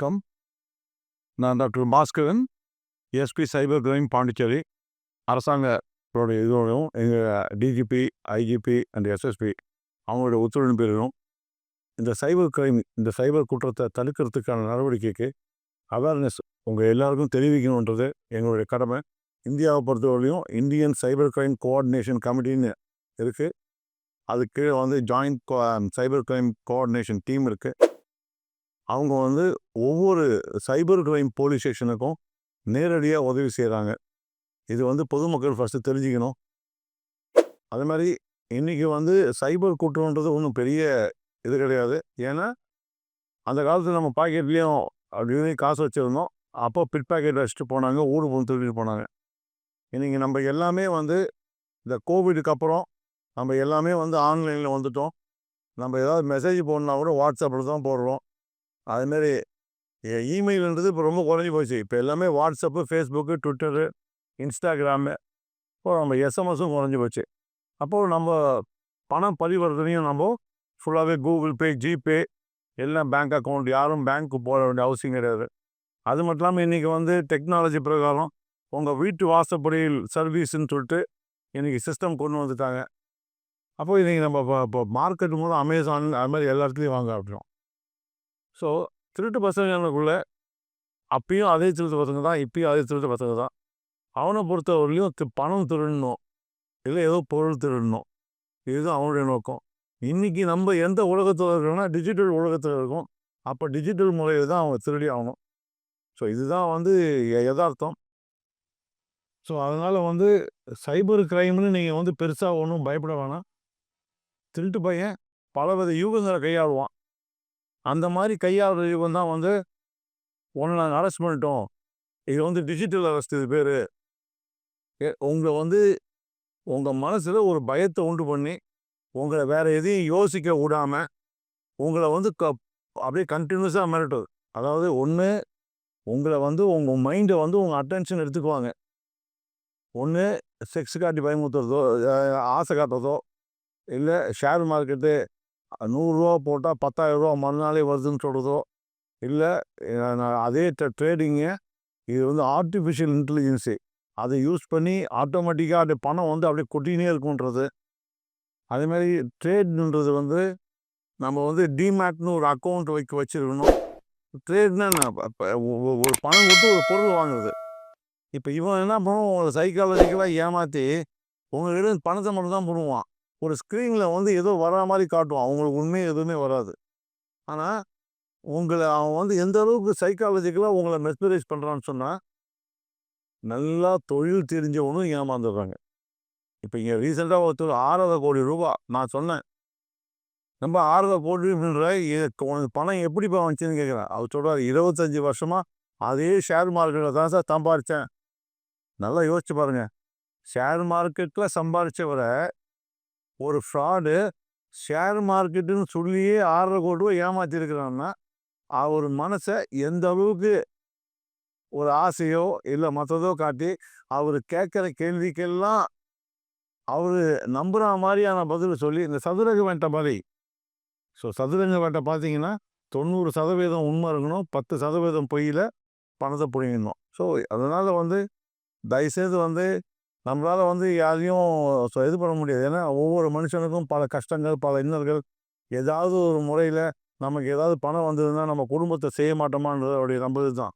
வணக்கம். நான் doctor Bhaskaran SP cyber crime Pondicherry அரசாங்கத்தோடைய இதோடையும் எங்கள் டிஜிபி ஐஜிபி அண்ட் எஸ்எஸ்பி அவங்களோட ஒத்துழைப்பு இந்த சைபர் கிரைம் இந்த சைபர் குற்றத்தை தடுக்கிறதுக்கான நடவடிக்கைக்கு அவேர்னஸ் உங்கள் எல்லாருக்கும் தெரிவிக்கணுன்றது எங்களுடைய கடமை. இந்தியாவை பொறுத்தவரையிலையும் இந்தியன் சைபர் கிரைம் கோஆர்டினேஷன் கமிட்டின்னு இருக்குது அது கீழே வந்து joint cyber crime coordination team இருக்குது அவங்க வந்து ஒவ்வொரு சைபர் கிரைம் போலீஸ் ஸ்டேஷனுக்கும் நேரடியாக உதவி செய்கிறாங்க இது வந்து பொதுமக்கள் ஃபஸ்ட்டு தெரிஞ்சுக்கணும். அதே மாதிரி இன்றைக்கி வந்து சைபர் குற்றம்ன்றது ஒன்றும் பெரிய இது கிடையாது. ஏன்னா அந்த காலத்தில் நம்ம பாக்கெட்லேயும் அப்படின்னு காசு வச்சுருந்தோம். அப்போ பிட் பாக்கெட் வச்சுட்டு போனாங்க ஊடு போய் திருடிட்டு போனாங்க. இன்றைக்கி நம்ம எல்லாமே வந்து இந்த கோவிடுக்கு அப்புறம் நம்ம எல்லாமே வந்து ஆன்லைனில் வந்துட்டோம். நம்ம ஏதாவது மெசேஜ் போடணுன்னா கூட வாட்ஸ்அப்பில் தான் போடுறோம். அதுமாரி இமெயில்ன்றது இப்போ ரொம்ப குறைஞ்சி போச்சு. இப்போ எல்லாமே வாட்ஸ்அப்பு ஃபேஸ்புக்கு ட்விட்டரு இன்ஸ்டாகிராமு இப்போ நம்ம எஸ்எம்எஸும் குறைஞ்சி போச்சு. அப்போது நம்ம பணம் பரிவர்த்தனையும் நம்ம ஃபுல்லாகவே கூகுள் பே ஜிபே எல்லாம் பேங்க் அக்கௌண்ட் யாரும் பேங்க்கு போக வேண்டிய அவசியம் கிடையாது. அது மட்டும் இல்லாமல் இன்றைக்கி வந்து டெக்னாலஜி பிரகாரம் உங்கள் வீட்டு வாசப்படியில் சர்வீஸ்ன்னு சொல்லிட்டு இன்றைக்கி சிஸ்டம் கொண்டு வந்துட்டாங்க. அப்போது இன்றைக்கி நம்ம இப்போ இப்போ மார்க்கெட் மூலம் அமேசான் அது மாதிரி எல்லா இடத்துலையும் வாங்க அப்படின்றோம் ஸோ திருட்டு பசங்களுக்குள்ள அப்பயும் அதே திருட்டு பசங்க தான் இப்பயும் அதே திருட்டு பசங்க தான். அவனை பொறுத்தவரையிலையும் பணம் திருடணும். இல்லை ஏதோ பொருள் திருடணும். இதுதான் அவனுடைய நோக்கம். இன்றைக்கி நம்ம எந்த உலகத்தில் இருக்கிறோம்னா டிஜிட்டல் உலகத்தில் இருக்கும். அப்போ டிஜிட்டல் முறையில் தான் அவங்க திருடி ஆகணும். ஸோ இதுதான் வந்து யதார்த்தம். ஸோ அதனால் வந்து சைபர் கிரைம்னு நீங்கள் வந்து பெருசாக ஒன்றும் பயப்பட வேணாம். திருட்டு பையன் பல வித யூகங்களை கையாளுவான். அந்த மாதிரி கையாளுற யுகம் தான் வந்து உன்னை நாங்கள் அரெஸ்ட் பண்ணிட்டோம். இது வந்து டிஜிட்டல் அரெஸ்ட் இது பேர். உங்களை வந்து உங்கள் மனசில் ஒரு பயத்தை உண்டு பண்ணி உங்களை வேறு எதையும் யோசிக்க விடாமல் உங்களை வந்து க அப்படியே கண்டினியூஸாக மிரட்டுது அதாவது ஒன்று உங்களை வந்து உங்கள் மைண்டை வந்து உங்கள் அட்டென்ஷன் எடுத்துக்குவாங்க. ஒன்று செக்ஸ் காட்டி பயமுத்துறதோ ஆசை காட்டுறதோ இல்லை ஷேர் மார்க்கெட்டு நூறுரூவா போட்டால் பத்தாயிரரூவா மறுநாளே வருதுன்னு சொல்கிறதோ இல்லை அதே ட்ரேடிங்கு இது வந்து ஆர்டிஃபிஷியல் இன்டெலிஜென்ஸு அதை யூஸ் பண்ணி ஆட்டோமேட்டிக்காக அப்படியே பணம் வந்து அப்படியே கொட்டினே இருக்குன்றது அதேமாதிரி ட்ரேட்ன்றது வந்து நம்ம வந்து டிமேட்னு ஒரு அக்கௌண்ட் வைக்க வச்சிருக்கணும். ட்ரேட்னா ஒரு பணம் கொடுத்து ஒரு பொருள் வாங்குறது. இப்போ இவன் என்ன பண்ணுவான்? உங்களை சைக்காலஜிக்கலாக ஏமாற்றி உங்ககிட்ட பணத்தை மட்டும் தான் பண்ணுவான் ஒரு ஸ்க்ரீனில் வந்து ஏதோ வரா மாதிரி காட்டும். அவங்களுக்கு உண்மை எதுவுமே வராது. ஆனால் உங்களை அவன் வந்து எந்த அளவுக்கு சைக்காலஜிக்கலாக உங்களை மெஸ்மரைஸ் பண்ணுறான்னு சொன்னால் நல்லா தொழில் தெரிஞ்சவனும் ஏமாந்துடுறாங்க. இப்போ இங்கே ரீசெண்டாக ஒருத்தர் ஆறரை கோடி ரூபா நான் சொன்னேன். நம்ம ஆறரை கோடி உனக்கு பணம் எப்படிப்பா வந்துச்சுன்னு கேட்குறேன் அவர் சொல்கிறார் இருபத்தஞ்சி வருஷமாக அதே ஷேர் மார்க்கெட்டில் தான் சார் சம்பாரித்தேன் நல்லா யோசிச்சு பாருங்க. ஷேர் மார்க்கெட்டில் சம்பாரித்தவரை ஒரு ஃப்ராடு ஷேர் மார்க்கெட்டுன்னு சொல்லியே ஆறரை கோடி ரூபா ஏமாற்றிருக்கிறான்னா அவர் மனசை எந்த அளவுக்கு ஒரு ஆசையோ இல்லை மற்றதோ காட்டி அவர் கேட்குற கேள்விக்கெல்லாம் அவர் நம்புகிற மாதிரியான பதில் சொல்லி இந்த சதுரங்க வேட்டை மாதிரி. ஸோ சதுரங்க வேட்டை பார்த்தீங்கன்னா தொண்ணூறு சதவீதம் உண்மை இருக்கணும் பத்து சதவீதம் பொய்யில் பணத்தை பிடிங்கணும் ஸோ அதனால் வந்து தயவுசெய்து வந்து நம்மளால் வந்து யாரையும் இது பண்ண முடியாது. ஏன்னா ஒவ்வொரு மனுஷனுக்கும் பல கஷ்டங்கள் பல இன்னல்கள். ஏதாவது ஒரு முறையில் நமக்கு ஏதாவது பணம் வந்ததுன்னா நம்ம குடும்பத்தை செய்ய மாட்டோமான்றது அவருடைய நம்பது தான்.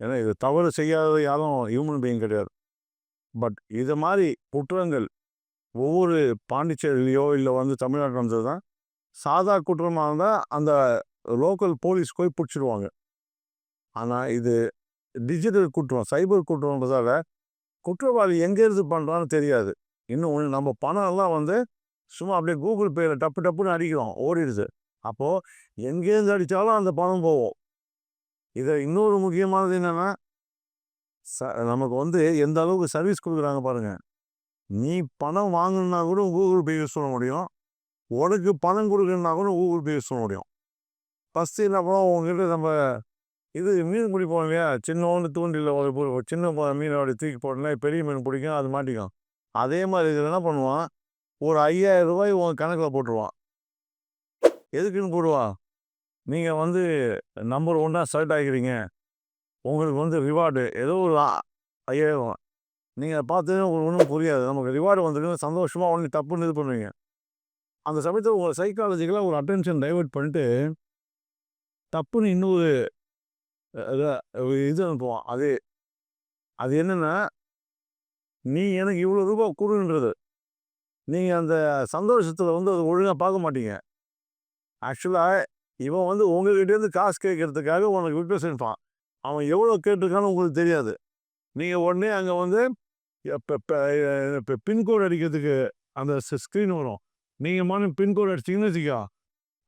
ஏன்னா இது தவறு செய்யாத யாரும் ஹியூமன் பீயிங் கிடையாது. பட் இது மாதிரி குற்றங்கள் ஒவ்வொரு பாண்டிச்சேரியிலையோ இல்லை வந்து தமிழ்நாட்டில் வந்தது தான் சாதா குற்றமாக இருந்தால் அந்த லோக்கல் போலீஸ் போய் பிடிச்சிடுவாங்க. ஆனால் இது டிஜிட்டல் குற்றம் சைபர் குற்றம்ன்றதால குற்றவாளி எங்கேருந்து பண்ணுறான்னு தெரியாது. இன்னும் ஒன்று நம்ம பணம் எல்லாம் வந்து சும்மா அப்படியே கூகுள் பேயில் டப்பு டப்புன்னு அடிக்கிறோம் ஓடிடுது. அப்போது எங்கேருந்து அடித்தாலும் அந்த பணம் போகும். இதை இன்னொரு முக்கியமானது என்னென்னா ச நமக்கு வந்து எந்த அளவுக்கு சர்வீஸ் கொடுக்குறாங்க பாருங்கள் நீ பணம் வாங்கணுன்னா கூட கூகுள் பே யூஸ் பண்ண முடியும். உனக்கு பணம் கொடுக்கணுன்னா கூட கூகுள் பே யூஸ் பண்ண முடியும். ஃபஸ்ட்டு என்ன பண்ணோம் உங்ககிட்ட நம்ம இது மீன் பிடிப்போம் இல்லையா சின்னோண்டு தூண்டில் ஒரு ஒரு சின்ன மீனோட தூக்கி போட்டோன்னா பெரிய மீன் பிடிக்கும் அது மாட்டிக்கும். அதே மாதிரி இதில் என்ன பண்ணுவான்? ஒரு ஐயாயிரம் ரூபாய் உன் கணக்கில் போட்டுருவான். எதுக்குன்னு போடுவான்? நீங்கள் வந்து நம்பர் ஒன்றா செலக்ட் ஆகிக்கிறீங்க. உங்களுக்கு வந்து ரிவார்டு ஏதோ ஒரு ஐயாயிரம் நீங்கள் பார்த்து உங்களுக்கு ஒன்றும் புரியாது. நமக்கு ரிவார்டு வந்திருக்கு சந்தோஷமாக உடனே தப்புன்னு இது பண்ணுவீங்க. அந்த சமயத்தில் உங்கள் சைக்காலஜிக்கலாக ஒரு அட்டென்ஷன் டைவெர்ட் பண்ணிட்டு தப்புன்னு இன்னொரு இது அனுப்புவான். அது அது என்னென்னா நீ எனக்கு இவ்வளோ ரூபாய் கொடுன்றது. நீங்கள் அந்த சந்தோஷத்தில் வந்து அது ஒழுங்காக பார்க்க மாட்டீங்க. ஆக்சுவலாக இவன் வந்து உங்ககிட்டேருந்து காசு கேட்கறதுக்காக உனக்கு ரிக்வஸ்ட் அனுப்பான் அவன் எவ்வளோ கேட்டிருக்கான்னு உங்களுக்கு தெரியாது. நீங்கள் உடனே அங்கே வந்து இப்போ இப்போ பின்கோடு அடிக்கிறதுக்கு அந்த ஸ்க்ரீன் வரும். நீங்கள் மாதிரி பின்கோடு அடிச்சிங்கன்னு வச்சுக்கோ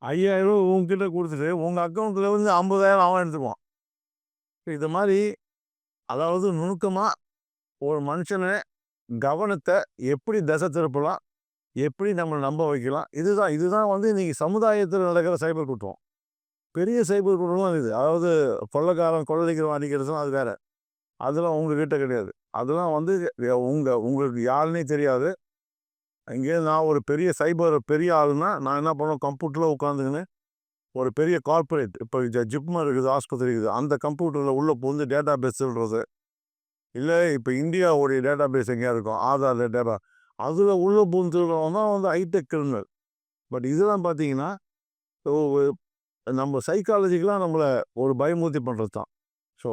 ஐயாயிரம் உங்ககிட்ட கொடுத்துட்டு உங்கள் அக்கௌண்ட்டில் வந்து ஐம்பதாயிரம் அவன் எடுத்துக்குவான். இது மாதிரி அதாவது நுணுக்கமாக ஒரு மனுஷனை கவனத்தை எப்படி தசை திருப்பலாம் எப்படி நம்மளை நம்ப வைக்கலாம் இதுதான் இதுதான் வந்து இன்றைக்கி சமுதாயத்தில் நடக்கிற சைபர் குற்றம். பெரிய சைபர் குற்றம்லாம் இது அதாவது கொள்ளைக்காரன் கொள்ளடிக்கிறவன் அடிக்கிறதுலாம் அது வேற. அதெல்லாம் உங்ககிட்ட கிடையாது. அதெல்லாம் வந்து உங்கள் உங்களுக்கு யாருன்னே தெரியாது. இங்கே நான் ஒரு பெரிய சைபர் பெரிய ஆளுன்னா நான் என்ன பண்ணுவேன் கம்ப்யூட்டரில் உட்காந்துக்கின்னு ஒரு பெரிய கார்ப்பரேட் இப்போ ஜிப்மர் இருக்குது ஆஸ்பத்திரி இருக்குது அந்த கம்ப்யூட்டரில் உள்ளே புகுந்து டேட்டா பேஸ் சொல்கிறது இல்லை இப்போ இந்தியாவுடைய டேட்டா பேஸ் எங்கேயா இருக்கும்? ஆதார் டேட்டா அதில் உள்ளே புகுந்துறவங்க தான் வந்து ஹைடெக் கிரிமினல் பட் இதெல்லாம் பார்த்தீங்கன்னா நம்ம சைக்காலஜிக்கெலாம் நம்மளை ஒரு பயமூர்த்தி பண்ணுறது தான். ஸோ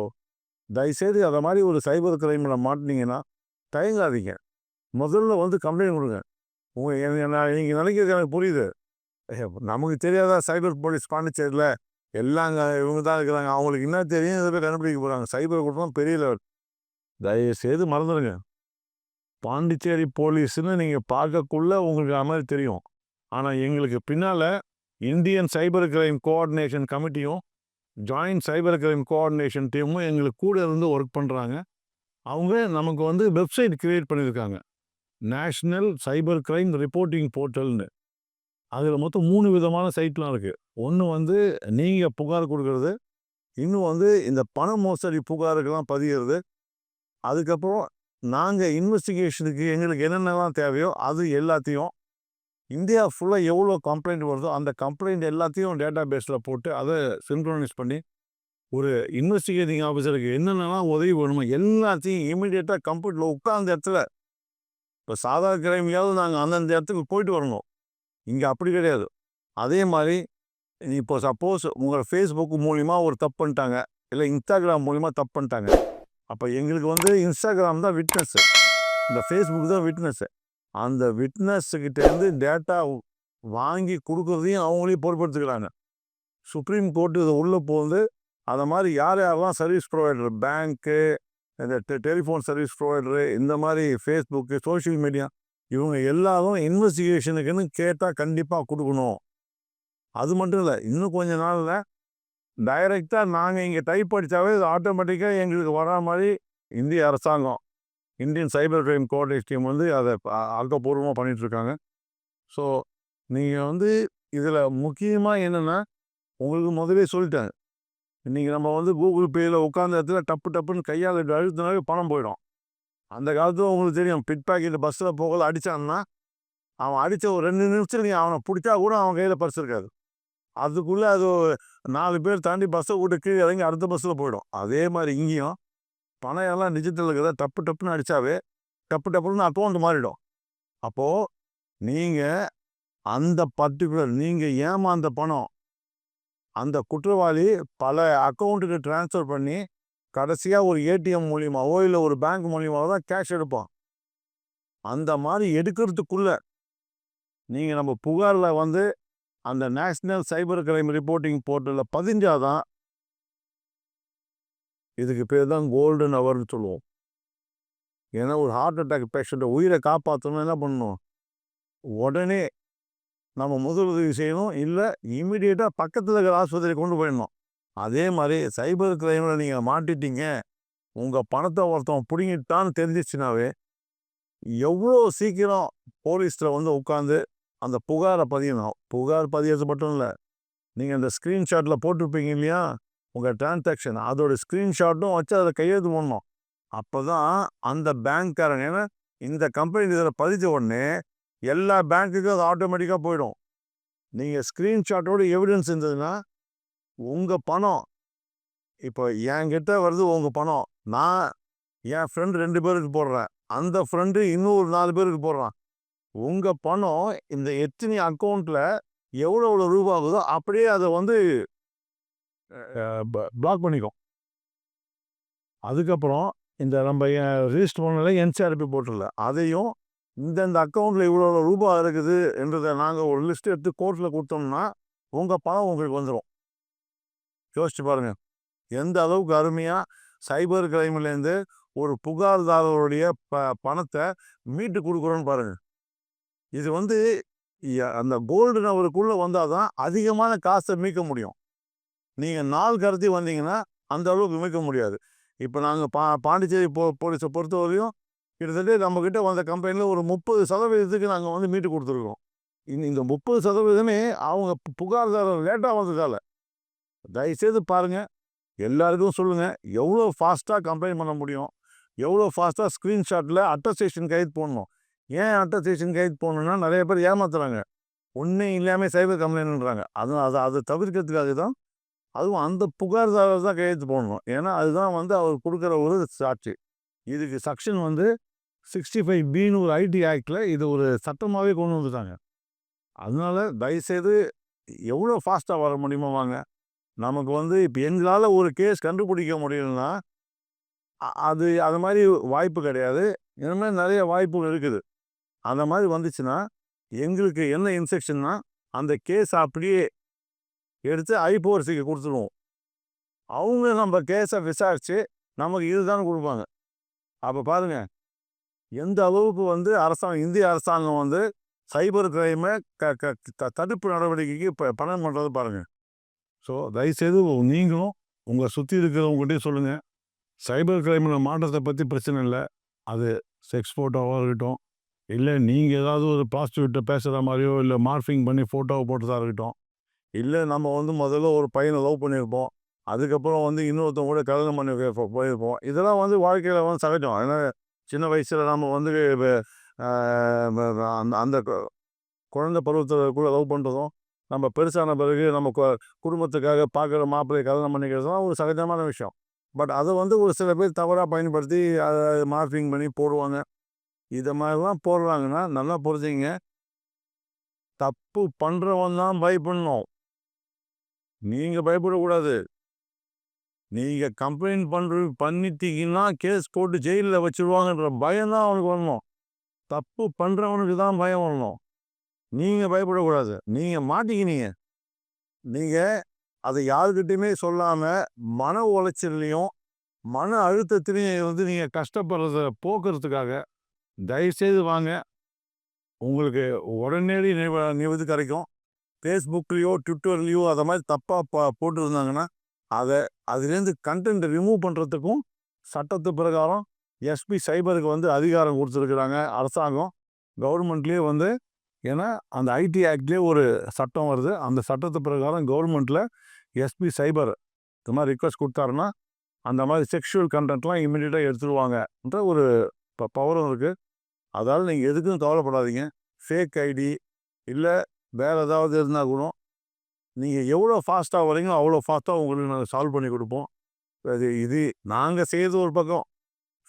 தயவுசெய்து அதை மாதிரி ஒரு சைபர் கிரைமில் மாட்டினீங்கன்னா தயங்காதீங்க. முதல்ல வந்து கம்ப்ளைண்ட் கொடுங்க. உங்கள் நான் நீங்கள் நினைக்கிறது எனக்கு புரியுது. நமக்கு தெரியாதா சைபர் போலீஸ் பாண்டிச்சேரியில்? எல்லாம் இவங்க தான் இருக்கிறாங்க. அவங்களுக்கு என்ன தெரியும்? இதை போய் கண்டுபிடிக்க போகிறாங்க சைபர் குற்றம் பெரிய லெவல் தயவு செய்து மறந்துடுங்க பாண்டிச்சேரி போலீஸ்னு நீங்கள் பார்க்கக்குள்ள உங்களுக்கு அது மாதிரி தெரியும். ஆனால் எங்களுக்கு பின்னால் இந்தியன் சைபர் கிரைம் கோஆர்டினேஷன் கமிட்டியும் ஜாயிண்ட் சைபர் கிரைம் கோஆர்டினேஷன் டீமும் எங்களுக்கு கூட இருந்து ஒர்க் பண்ணுறாங்க அவங்க நமக்கு வந்து வெப்சைட் க்ரியேட் பண்ணியிருக்காங்க. நேஷ்னல் சைபர் கிரைம் ரிப்போர்ட்டிங் போர்ட்டல்னு. அதில் மொத்தம் மூணு விதமான சைட்லாம் இருக்குது ஒன்று வந்து நீங்கள் புகார் கொடுக்கறது இன்னும் வந்து இந்த பண மோசடி புகாருக்கெல்லாம் பதிகிறது அதுக்கப்புறம் நாங்கள் இன்வெஸ்டிகேஷனுக்கு எங்களுக்கு என்னென்னலாம் தேவையோ அது எல்லாத்தையும் இந்தியா ஃபுல்லாக எவ்வளோ கம்ப்ளைண்ட் வருதோ அந்த கம்ப்ளைண்ட் எல்லாத்தையும் டேட்டா பேஸில் போட்டு அதை சின்க்ரோனைஸ் பண்ணி ஒரு இன்வெஸ்டிகேட்டிங் ஆஃபீஸருக்கு என்னென்னலாம் உதவி வேணுமோ எல்லாத்தையும் இமீடியட்டாக கம்ப்யூட்டரில் உட்கார்ந்த இடத்துல இப்போ சாதாரண கிரைமையாவது நாங்கள் அந்தந்த இடத்துக்கு போயிட்டு வரணும். இங்கே அப்படி கிடையாது. அதே மாதிரி இப்போ சப்போஸ் உங்கள் ஃபேஸ்புக் மூலிமா ஒரு தப்பு பண்ணிட்டாங்க. இல்லை இன்ஸ்டாகிராம் மூலிமா தப்பு பண்ணிட்டாங்க. அப்போ எங்களுக்கு வந்து இன்ஸ்டாகிராம் தான் விட்னஸ்ஸு இந்த ஃபேஸ்புக் தான் விட்னஸ்ஸு அந்த விட்னஸ்கிட்டேருந்து டேட்டா வாங்கி கொடுக்குறதையும் அவங்களையும் பொறுப்பெடுத்துக்கிறாங்க சுப்ரீம் கோர்ட்டு இதை உள்ளே போகுது. அதை மாதிரி யார் யாரெல்லாம் சர்வீஸ் ப்ரொவைடர் பேங்க்கு இந்த டெ- டெலிஃபோன் சர்வீஸ் ப்ரொவைடரு இந்த மாதிரி ஃபேஸ்புக்கு சோஷியல் மீடியா இவங்க எல்லாரும் இன்வெஸ்டிகேஷனுக்குன்னு கேட்டால் கண்டிப்பாக கொடுக்கணும். அது மட்டும் இல்லை இன்னும் கொஞ்ச நாளில் டைரெக்டாக நாங்கள் இங்கே டைப் அடித்தாவே இது ஆட்டோமேட்டிக்காக எங்களுக்கு வரா மாதிரி இந்திய அரசாங்கம் Indian cyber crime coordinate team வந்து அதை ஆக்கப்பூர்வமாக பண்ணிகிட்ருக்காங்க இருக்காங்க ஸோ நீங்கள் வந்து இதில் முக்கியமாக என்னென்னா உங்களுக்கு முதலே சொல்லிட்டேன். இன்றைக்கி நம்ம வந்து கூகுள் பேயில் உட்காந்த இடத்துல டப்பு டப்புன்னு கையால் அழுத்தினாவே பணம் போயிடும். அந்த காலத்தில் உங்களுக்கு தெரியும். பிட் பாக்கெட் பஸ்ஸில் போகல அடித்தான்னா அவன் அடித்த ஒரு ரெண்டு நிமிஷம் நீ அவனை பிடிச்சா கூட அவன் கையில் பர்ஸ் இருக்காது. அதுக்குள்ளே அது நாலு பேர் தாண்டி பஸ்ஸை விட்டு கீழே இறங்கி அடுத்த பஸ்ஸில் போயிடும். அதே மாதிரி இங்கேயும் பணம் எல்லாம் டிஜிட்டல் இருக்கிறத டப்பு டப்புன்னு அடித்தாவே டப்பு டப்புன்னு அக்கௌண்ட் மாறிடும். அப்போது நீங்கள் அந்த பர்டிகுலர் நீங்கள் ஏமாந்த பணம் அந்த குற்றவாளி பல அக்கௌண்ட்டுக்கு ட்ரான்ஸ்ஃபர் பண்ணி கடைசியாக ஒரு ஏடிஎம் மூலியமாவோ இல்லை ஒரு பேங்க் மூலியமாவோ தான் கேஷ் எடுப்பான். அந்த மாதிரி எடுக்கிறதுக்குள்ள நீங்கள் நம்ம புகாரில் வந்து அந்த நேஷ்னல் சைபர் கிரைம் ரிப்போர்ட்டிங் போர்ட்டலில் பதிஞ்சாதான் இதுக்கு பேர் தான் கோல்டன் அவர்னு சொல்லுவோம். ஏன்னா ஒரு ஹார்ட் அட்டாக் பேஷண்ட்டை உயிரை காப்பாற்றணும் என்ன பண்ணணும்? உடனே நம்ம முதலுதவி செய்யணும் இல்லை இமீடியட்டாக பக்கத்தில் இருக்கிற ஆஸ்பத்திரி கொண்டு போயிடணும். அதே மாதிரி சைபர் கிரைமில் நீங்கள் மாட்டிட்டீங்க. உங்கள் பணத்தை ஒருத்தன் பிடிங்கிட்டான்னு தெரிஞ்சிச்சுனாவே எவ்வளோ சீக்கிரம் போலீஸில் வந்து உட்காந்து அந்த புகாரை பதியணும் புகார் பதியறது மட்டும் இல்லை. நீங்கள் அந்த ஸ்க்ரீன்ஷாட்டில் போட்டிருப்பீங்க இல்லையா? உங்கள் டிரான்சாக்ஷன் அதோட ஸ்க்ரீன்ஷாட்டும் வச்சு அதை கையெழுத்து பண்ணணும் அப்போ தான் அந்த பேங்க்காரங்க ஏன்னா இந்த கம்பெனி இதில் பதித்த உடனே எல்லா பேங்க்குக்கும் அது ஆட்டோமேட்டிக்காக போயிடும். நீங்கள் ஸ்க்ரீன்ஷாட்டோட எவிடன்ஸ் இருந்ததுன்னா உங்கள் பணம். இப்போ என்கிட்ட வருது உங்கள் பணம். நான் என் ஃப்ரெண்டு ரெண்டு பேருக்கு போடுறேன். அந்த ஃப்ரெண்டு இன்னும் ஒரு நாலு பேருக்கு போடுறான். உங்கள் பணம் இந்த எத்தனை அக்கௌண்ட்டில் எவ்வளோ எவ்வளோ ரூபா ஆகுதோ அப்படியே அதை வந்து பிளாக் பண்ணிக்கும். அதுக்கப்புறம் இந்த நம்ம ரிஜிஸ்டர் பண்ணல என்சிஆர்பி போட்டுடல. அதையும் இந்தந்த அக்கௌண்ட்டில் இவ்வளோ ரூபா இருக்குது என்றதை நாங்கள் ஒரு லிஸ்ட் எடுத்து கோர்ட்டில் கொடுத்தோம்னா உங்கள் பணம் உங்களுக்கு வந்துடும் யோசிச்சு பாருங்கள் எந்த அளவுக்கு அருமையாக சைபர் கிரைம்லேருந்து ஒரு புகார்தாரருடைய ப பணத்தை மீட்டு கொடுக்குறோன்னு பாருங்கள் இது வந்து அந்த கோல்டு நபருக்குள்ளே வந்தால் தான் அதிகமான காசை மீட்க முடியும். நீங்கள் நாள் கடத்தி வந்தீங்கன்னா அந்த அளவுக்கு மீட்க முடியாது. இப்போ நாங்கள் பா பாண்டிச்சேரி போ போலீஸை பொறுத்தவரையும் கிட்டத்தட்ட நம்மக்கிட்ட வந்த கம்பெனியில் ஒரு முப்பது சதவீதத்துக்கு நாங்கள் வந்து மீட்டு கொடுத்துருக்கோம். இந்த இந்த முப்பது சதவீதமே அவங்க புகார்தாரர் லேட்டாக வந்ததால். தயவுசெய்து பாருங்கள் எல்லாருக்கும் சொல்லுங்கள் எவ்வளோ ஃபாஸ்ட்டாக கம்ப்ளைண்ட் பண்ண முடியும்? எவ்வளோ ஃபாஸ்ட்டாக ஸ்க்ரீன்ஷாட்டில் அட்டஸ்டேஷன் கைது போடணும்? ஏன் அட்டஸ்டேஷன் கைது போடணும்னா நிறைய பேர் ஏமாத்துறாங்க. ஒன்றும் இல்லாமல் சைபர் கம்ப்ளைண்ட்ன்றாங்க அது அதை அதை தவிர்க்கிறதுக்காக தான் அதுவும் அந்த புகார்தாரர் தான் கையெழுத்து போடணும். ஏன்னா அதுதான் வந்து அவர் கொடுக்குற ஒரு சாட்சி. இதுக்கு செக்ஷன் வந்து சிக்ஸ்டி ஃபைவ் பின்னு ஒரு ஐடி ஆக்டில் இது ஒரு சட்டமாகவே கொண்டு வந்துட்டாங்க. அதனால தயவுசெய்து எவ்வளோ ஃபாஸ்ட்டாக வர முடியுமோ வாங்க. நமக்கு வந்து இப்போ எங்களால் ஒரு கேஸ் கண்டுபிடிக்க முடியலன்னா அது அது மாதிரி வாய்ப்பு கிடையாது. இந்த மாதிரி நிறைய வாய்ப்புகள் இருக்குது. அந்த மாதிரி வந்துச்சுன்னா எங்களுக்கு என்ன இன்ஸ்ட்ரக்ஷன்னா அந்த கேஸ் அப்படியே எடுத்து ஐபோர்சிக்கு கொடுத்துருவோம். அவங்க நம்ம கேஸை விசாரித்து நமக்கு இதுதான் கொடுப்பாங்க. அப்போ பாருங்க எந்த அளவுக்கு வந்து அரசாங்கம் இந்திய அரசாங்கம் வந்து சைபர் கிரைமை க க தடுப்பு நடவடிக்கைக்கு இப்போ பணம் பண்ணுறது பாருங்கள் ஸோ தயவுசெய்து நீங்களும் உங்களை சுற்றி இருக்கிறவங்ககிட்டயும் சொல்லுங்கள் சைபர் கிரைமில் மாற்றத்தை பற்றி பிரச்சனை இல்லை. அது செக்ஸ் ஃபோட்டோவாக இருக்கட்டும். இல்லை நீங்கள் ஏதாவது ஒரு ப்ராஸ்டியூட்டை பேசுகிற மாதிரியோ இல்லை மார்ஃபிங் பண்ணி ஃபோட்டோவை போட்டதாக இருக்கட்டும். இல்லை நம்ம வந்து முதல்ல ஒரு பையனை லவ் பண்ணியிருப்போம். அதுக்கப்புறம் வந்து இன்னொருத்தவங்க கூட கல்யாணம் பண்ணி போயிருப்போம். இதெல்லாம் வந்து வாழ்க்கையில் வந்து சகஜம். ஏன்னா சின்ன வயசில் நம்ம வந்து அந்த அந்த குழந்தை பருவத்தில் கூட லவ் பண்ணுறதும் நம்ம பெருசான பிறகு நம்ம கு- குடும்பத்துக்காக பார்க்குற மாப்பிள்ளை கல்யாணம் பண்ணிக்கிறதுலாம் ஒரு சகஜமான விஷயம். பட் அதை வந்து ஒரு சில பேர் தவறாக பயன்படுத்தி அதை மார்பிங் பண்ணி போடுவாங்க. இதை மாதிரிலாம் போடுறாங்கன்னா நல்லா புரிஞ்சுங்க தப்பு பண்ணுறவன் தான் பயப்படணும். நீங்கள் பயப்படக்கூடாது. நீங்கள் கம்ப்ளைண்ட் பண்ணுற பண்ணிட்டீங்கன்னா கேஸ் போட்டு ஜெயிலில் வச்சுருவாங்கன்ற பயம் தான் அவனுக்கு வரணும். தப்பு பண்ணுறவனுக்கு தான் பயம் வரணும். நீங்கள் பயப்படக்கூடாது நீங்கள் மாட்டிக்கினீங்க. நீங்கள் அதை யாருக்கிட்டையுமே சொல்லாமல் மன உளைச்சல்லையும் மன அழுத்தத்திலையும் வந்து நீங்கள் கஷ்டப்படுறத போக்குறதுக்காக தயவுசெய்து வாங்க. உங்களுக்கு உடனடி நிவ நிவதி கிடைக்கும். ஃபேஸ்புக்லேயோ ட்விட்டர்லேயோ அதை மாதிரி தப்பாக ப போட்டிருந்தாங்கன்னா அதை அதுலேருந்து கண்டென்ட்டை ரிமூவ் பண்ணுறதுக்கும் சட்டத்து பிரகாரம் எஸ்பி சைபருக்கு வந்து அதிகாரம் கொடுத்துருக்குறாங்க அரசாங்கம். கவர்மெண்ட்லேயே வந்து ஏன்னா அந்த ஐடி ஆக்ட்லேயே ஒரு சட்டம் வருது. அந்த சட்டத்து பிரகாரம் கவர்மெண்ட்டில் எஸ்பி சைபர் இந்த மாதிரி ரிக்வஸ்ட் கொடுத்தாருன்னா அந்த மாதிரி செக்ஷுவல் கண்டென்ட்லாம் இம்மிடியட்டாக எடுத்துருவாங்கன்ற ஒரு ப பவரும் இருக்குது அதால் நீங்கள் எதுக்கும் கவலைப்படாதீங்க. ஃபேக் ஐடி இல்லை வேறு ஏதாவது இருந்தால் கூட நீங்கள் எவ்வளோ ஃபாஸ்ட்டாக வரீங்களோ அவ்வளோ ஃபாஸ்ட்டாக உங்களுக்கு நாங்கள் சால்வ் பண்ணி கொடுப்போம். அது இது நாங்கள் செய்கிறது ஒரு பக்கம்.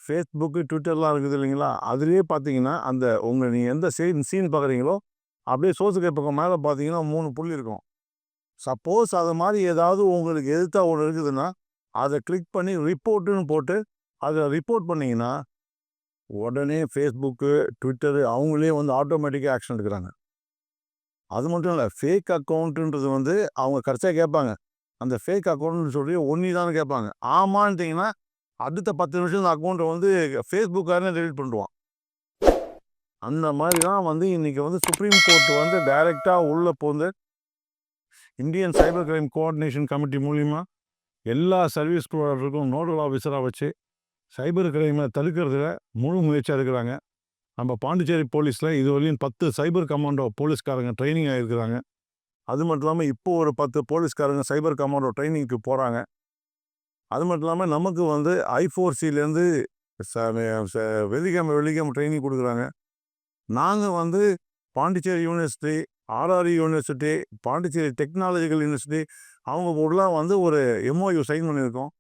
ஃபேஸ்புக்கு ட்விட்டர்லாம் இருக்குது இல்லைங்களா? அதுலேயே பார்த்தீங்கன்னா அந்த உங்கள் நீங்கள் எந்த சீன் சீன் பார்க்குறீங்களோ அப்படியே சோசுக்கை பக்கம் மேலே பார்த்தீங்கன்னா மூணு புள்ளி இருக்கும். சப்போஸ் அது மாதிரி ஏதாவது உங்களுக்கு எதிர்த்தா ஒன்று இருக்குதுன்னா அதை கிளிக் பண்ணி ரிப்போர்ட்டுன்னு போட்டு அதை ரிப்போர்ட் பண்ணிங்கன்னா உடனே ஃபேஸ்புக்கு ட்விட்டரு அவங்களே வந்து ஆட்டோமேட்டிக்காக ஆக்ஷன் எடுக்கிறாங்க. அது மட்டும் இல்லை ஃபேக் அக்கௌண்ட்டுன்றது வந்து அவங்க கரெக்டாக கேட்பாங்க. அந்த ஃபேக் அக்கௌண்ட்னு சொல்லி ஒன்றி தான் கேட்பாங்க. ஆமான்ட்டிங்கன்னா அடுத்த பத்து நிமிஷம் இந்த அக்கௌண்ட்டை வந்து ஃபேஸ்புக்காரனே டெலிட் பண்ணுவான் அந்த மாதிரி தான் வந்து இன்றைக்கி வந்து சுப்ரீம் கோர்ட் வந்து டைரெக்டாக உள்ளே போந்து Indian cyber crime coordination committee மூலிமா எல்லா சர்வீஸ் ப்ரொவைடருக்கும் நோடல் ஆஃபீஸராக வச்சு சைபர் கிரைமை தடுக்கிறதுல முழு முயற்சியாக இருக்கிறாங்க. நம்ம பாண்டிச்சேரி போலீஸில் இதுவரையும் பத்து சைபர் கமாண்டோ போலீஸ்காரங்க ட்ரைனிங் ஆகிருக்கிறாங்க அது மட்டும் இல்லாமல் இப்போ ஒரு பத்து போலீஸ்காரங்க சைபர் கமாண்டோ ட்ரைனிங்க்கு போகிறாங்க அது மட்டும் இல்லாமல் நமக்கு வந்து ஐஃபோர்சிலேருந்து ஃபோர் சிலேருந்து வெள்ளிக்கிழமை வெள்ளிக்கிழமை ட்ரைனிங் கொடுக்குறாங்க. நாங்கள் வந்து Pondicherry university R R E university Pondicherry technological university அவங்க கூடலாம் வந்து ஒரு எம்ஓயு சைன் பண்ணியிருக்கோம்.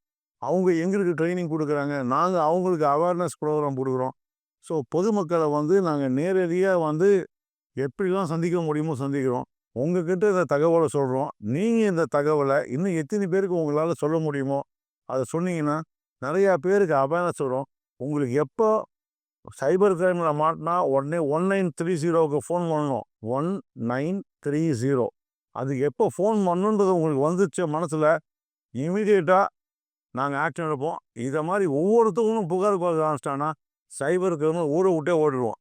அவங்க எங்களுக்கு ட்ரைனிங் கொடுக்குறாங்க. நாங்கள் அவங்களுக்கு அவேர்னஸ் ப்ரோக்ராம் கொடுக்குறோம். ஸோ பொதுமக்களை வந்து நாங்கள் நேரடியாக வந்து எப்படிலாம் சந்திக்க முடியுமோ சந்திக்கிறோம். உங்ககிட்ட இந்த தகவலை சொல்கிறோம் நீங்கள் இந்த தகவலை இன்னும் எத்தனை பேருக்கு உங்களால் சொல்ல முடியுமோ அதை சொன்னீங்கன்னா நிறையா பேருக்கு அவேர்னஸ் வரும். உங்களுக்கு எப்போ சைபர் கிரைமில் மாட்டினா உடனே ஒன் நைன் த்ரீ ஜீரோவுக்கு ஃபோன் பண்ணணும். ஒன் நைன் த்ரீ ஜீரோ அது எப்போ ஃபோன் பண்ணுன்றது உங்களுக்கு வந்துச்சு மனசில் இமீடியட்டாக நாங்கள் ஆக்ஷன் எடுப்போம். இதை மாதிரி ஒவ்வொருத்தவங்களும் புகார் கொடுக்க ஆரம்பிச்சிட்டான்னா சைபர் கிரிமினல் ஊரை விட்டே ஓடிடுவோம்.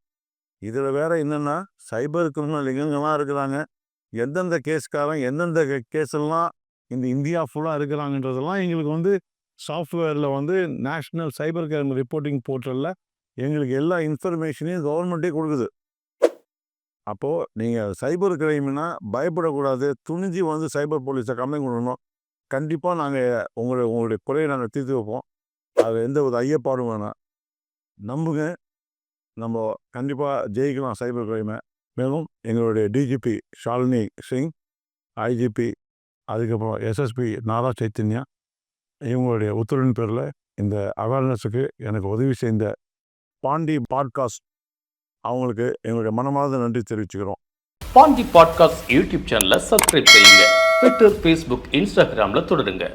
இதில் வேறு என்னென்னா சைபர் கிரிமினல் எங்கெங்கெல்லாம் இருக்கிறாங்க. எந்தெந்த கேஸ்காரன் எந்தெந்த கேஸ்லாம் இந்த இந்தியா ஃபுல்லாக இருக்கிறாங்கன்றதெல்லாம் எங்களுக்கு வந்து சாஃப்ட்வேரில் வந்து நேஷ்னல் சைபர் கிரைம் ரிப்போர்ட்டிங் போர்ட்டலில் எங்களுக்கு எல்லா இன்ஃபர்மேஷனையும் கவர்மெண்ட்டே கொடுக்குது. அப்போது நீங்கள் சைபர் கிரைம்னா பயப்படக்கூடாது. துணிஞ்சு வந்து சைபர் போலீஸை கம்ப்ளைண்ட் கொடுக்கணும். கண்டிப்பாக நாங்கள் உங்களுடைய உங்களுடைய குறையை நாங்கள் தீர்த்து வைப்போம். அது எந்த ஒரு ஐயப்பாடும் வேணாம். நம்புங்க. நம்ம கண்டிப்பாக ஜெயிக்கலாம் சைபர் கிரைமை மேலும் எங்களுடைய டிஜிபி ஷாலினி சிங் ஐஜிபி அதுக்கப்புறம் எஸ்எஸ்பி நாரா சைத்தன்யா இவங்களுடைய உத்தரவின் பேரில் இந்த அவேர்னஸுக்கு எனக்கு உதவி செய்த பாண்டி பாட்காஸ்ட் அவங்களுக்கு எங்களுடைய மனமார்ந்த நன்றி தெரிவிச்சுக்கிறோம். பாண்டி பாட்காஸ்ட் யூடியூப் சேனலை சப்ஸ்கிரைப் செய்யுங்க. ட்விட்டர் ஃபேஸ்புக் இன்ஸ்டாகிராமில் தொடருங்க.